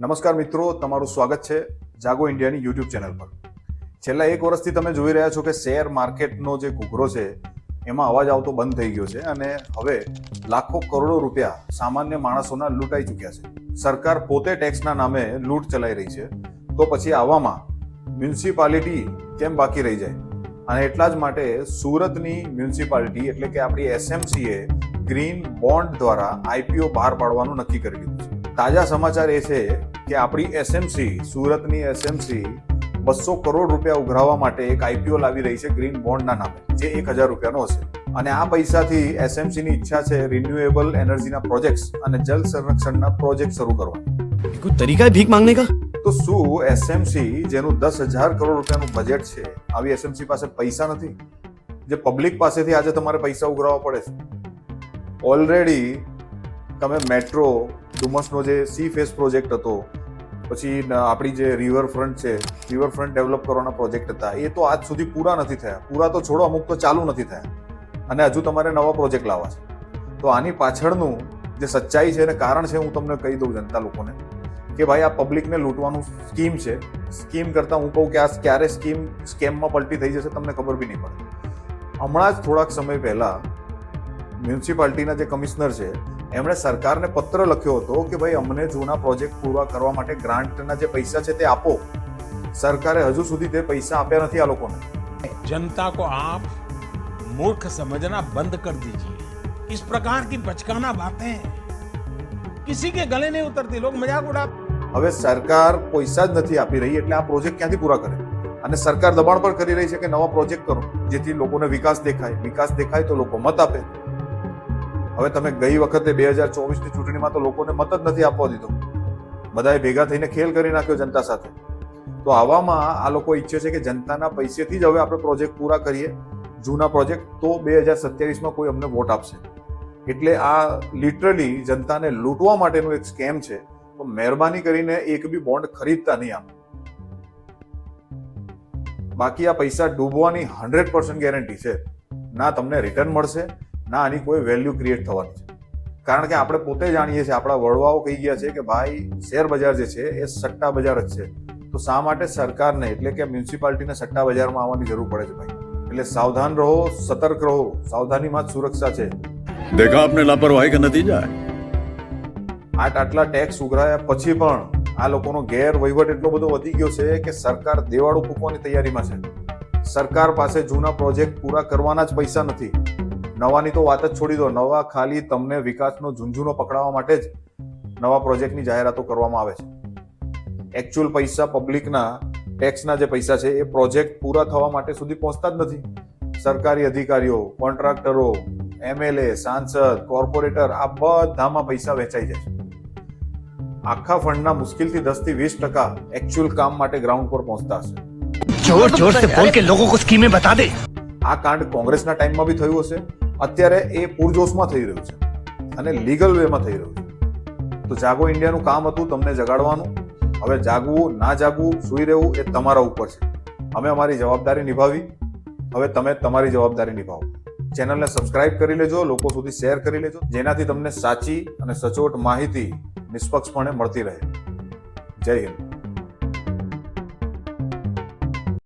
નમસ્કાર મિત્રો, તમારું સ્વાગત છે જાગો ઇન્ડિયાની યુટ્યુબ ચેનલ પર. છેલ્લા એક વર્ષથી તમે જોઈ રહ્યા છો કે શેર માર્કેટનો જે ઘૂઘરો છે, એમાં અવાજ આવતો બંધ થઈ ગયો છે અને હવે લાખો કરોડો રૂપિયા સામાન્ય માણસોના લૂંટાઈ ચૂક્યા છે. સરકાર પોતે ટેક્સના નામે લૂંટ ચલાઈ રહી છે. તો પછી આવામાં મ્યુનિસિપાલિટી કેમ બાકી રહી જાય? અને એટલા જ માટે સુરતની મ્યુનિસિપાલિટી એટલે કે આપણી એસએમસીએ ગ્રીન બોન્ડ દ્વારા આઈપીઓ બહાર પાડવાનું નક્કી કરી લીધું છે. તાજા સમાચાર એ છે કે આપણી એસએમસી સુરતની એસએમસી બસો કરોડ રૂપિયા ઉઘરાવવા માટે એક આઈપીઓ લાવી રહી છે ગ્રીન બોન્ડના નામે જે એક હજાર રૂપિયાનો હશે. અને આ પૈસાથી એસએમસીની ઈચ્છા છે રિન્યુએબલ એનર્જીના પ્રોજેક્ટ્સ અને જલ સંરક્ષણના પ્રોજેક્ટ શરૂ કરવા કોઈ તરીકા ભીખ માંગને કા? તો શું એસએમસી જેનું દસ હજાર કરોડ રૂપિયાનું બજેટ છે આવી એસએમસી પાસે પૈસા નથી? જે પબ્લિક પાસેથી આજે તમારે પૈસા ઉઘરાવવા પડે છે. ઓલરેડી તમે મેટ્રો ડુમસનો જે સી ફેસ પ્રોજેક્ટ હતો, પછી આપણી જે રિવરફ્રન્ટ છે, રિવરફ્રન્ટ ડેવલપ કરવાના પ્રોજેક્ટ હતા, એ તો આજ સુધી પૂરા નથી થયા. પૂરા તો છોડો, અમુક તો ચાલુ નથી થયા. અને હજુ તમારે નવા પ્રોજેક્ટ લાવવા છે. તો આની પાછળનું જે સચ્ચાઈ છે અને કારણ છે, હું તમને કહી દઉં જનતા લોકોને, કે ભાઈ આ પબ્લિકને લૂંટવાનું સ્કીમ છે. સ્કીમ કરતાં હું કહું કે આ ક્યારે સ્કીમ, સ્કેમમાં પલટી થઈ જશે, તમને ખબર બી નહીં પડે. હમણાં જ થોડાક સમય પહેલા મ્યુનિસિપાલિટીના જે કમિશનર છે એમણે સરકારને પત્ર લખ્યો હતો કે ભાઈ અમને જૂના પ્રોજેક્ટ પૂરા કરવા માટે ગ્રાન્ટના જે પૈસા છે તે આપો સરકારે હજુ સુધી તે પૈસા આપ્યા નથી આ લોકોને जनता को आप मूर्ख समझना बंद कर दीजिए इस प्रकार की बचकाना बातें किसी के गले नहीं उतरती लोग मजाक उड़ा હવે સરકાર પૈસા જ નથી આપી રહી એટલે આ પ્રોજેક્ટ ક્યાંથી પૂરા કરે અને સરકાર દબાણ પણ કરી રહી છે કે નવા પ્રોજેક્ટ કરો જેથી લોકોને વિકાસ દેખાય વિકાસ દેખાય તો લોકો મત આપે હવે તમે ગઈ વખતે બે હજાર ચોવીસની ચૂંટણીમાં તો લોકોને મત જ નથી આપવા દીધો. બધાએ ભેગા થઈને ખેલ કરી નાખ્યો જનતા સાથે. તો આવામાં આ લોકો ઈચ્છે છે કે જનતાના પૈસેથી જ હવે આપણે પ્રોજેક્ટ પૂરા કરીએ. જૂના પ્રોજેક્ટ તો બે હજાર સત્યાવીસમાં કોઈ અમને વોટ આપશે. એટલે આ લિટરલી જનતાને લૂંટવા માટેનું એક સ્કેમ છે. તો મહેરબાની કરીને એક બી બોન્ડ ખરીદતા નહીં આમ. બાકી આ પૈસા ડૂબવાની હંડ્રેડ પર્સન્ટ ગેરંટી છે. ના, તમને રિટર્ન મળશે. ના આની કોઈ વેલ્યુ ક્રિએટ થવાની છે કારણ કે આપણે પોતે જાણીએ છીએ આપણા વડવાઓ કહી ગયા છે કે ભાઈ શેર બજાર જે છે એ સટ્ટા બજાર જ છે. તો શા માટે સરકારને એટલે કે મ્યુનિસિપાલિટીને સટ્ટા બજારમાં આવવાની જરૂર પડે છે ભાઈ? એટલે સાવધાન રહો સતર્ક રહો. સાવધાનીમાં જ સુરક્ષા છે. દેખા આપને લાપરવાહી કે નતીજા આટ આટલા ટેક્સ ઉઘરાયા પછી પણ આ લોકોનો ગેરવહીવટ એટલો બધો વધી ગયો છે કે સરકાર દેવાળું ફૂંકવાની તૈયારીમાં છે. સરકાર પાસે જૂના પ્રોજેક્ટ પૂરા કરવાના જ પૈસા નથી. નવાની તો વાત જ છોડી દો. નવા ખાલી તમને વિકાસનો ઝુંઝુનો પકડાવવા માટે જ નવા પ્રોજેક્ટની જાહેરાતો કરવામાં આવે છે. એકચ્યુઅલ પૈસા પબ્લિકના ટેક્સના જે પૈસા છે એ પ્રોજેક્ટ પૂરા થવા માટે સુધી પહોંચતા જ નથી. સરકારી અધિકારીઓ કોન્ટ્રાક્ટરો એમએલએ સાંસદ કોર્પોરેટર આ બધામાં પૈસા વેચાઈ જાય છે. આખા ફંડના મુશ્કેલથી દસથી વીસ ટકા એકચ્યુઅલ કામ માટે ગ્રાઉન્ડ પર પહોંચતા હશે. જોર જોર સે બોલ કે લોગો કો સ્કીમે બતા દે. આ કાંડ કોંગ્રેસના ટાઈમમાં બી થયું હશે. અત્યારે એ પૂરજોશમાં થઈ રહ્યું છે અને લીગલ વેમાં થઈ રહ્યું છે. તો જાગો ઇન્ડિયાનું કામ હતું તમને જગાડવાનું. હવે જાગવું, ના જાગવું, સુઈ રહેવું એ તમારા ઉપર છે. અમે અમારી જવાબદારી નિભાવી. હવે તમે તમારી જવાબદારી નિભાવો. ચેનલને સબસ્ક્રાઇબ કરી લેજો, લોકો સુધી શેર કરી લેજો, જેનાથી તમને સાચી અને સચોટ માહિતી નિષ્પક્ષપણે મળતી રહે. જય હિન્દ.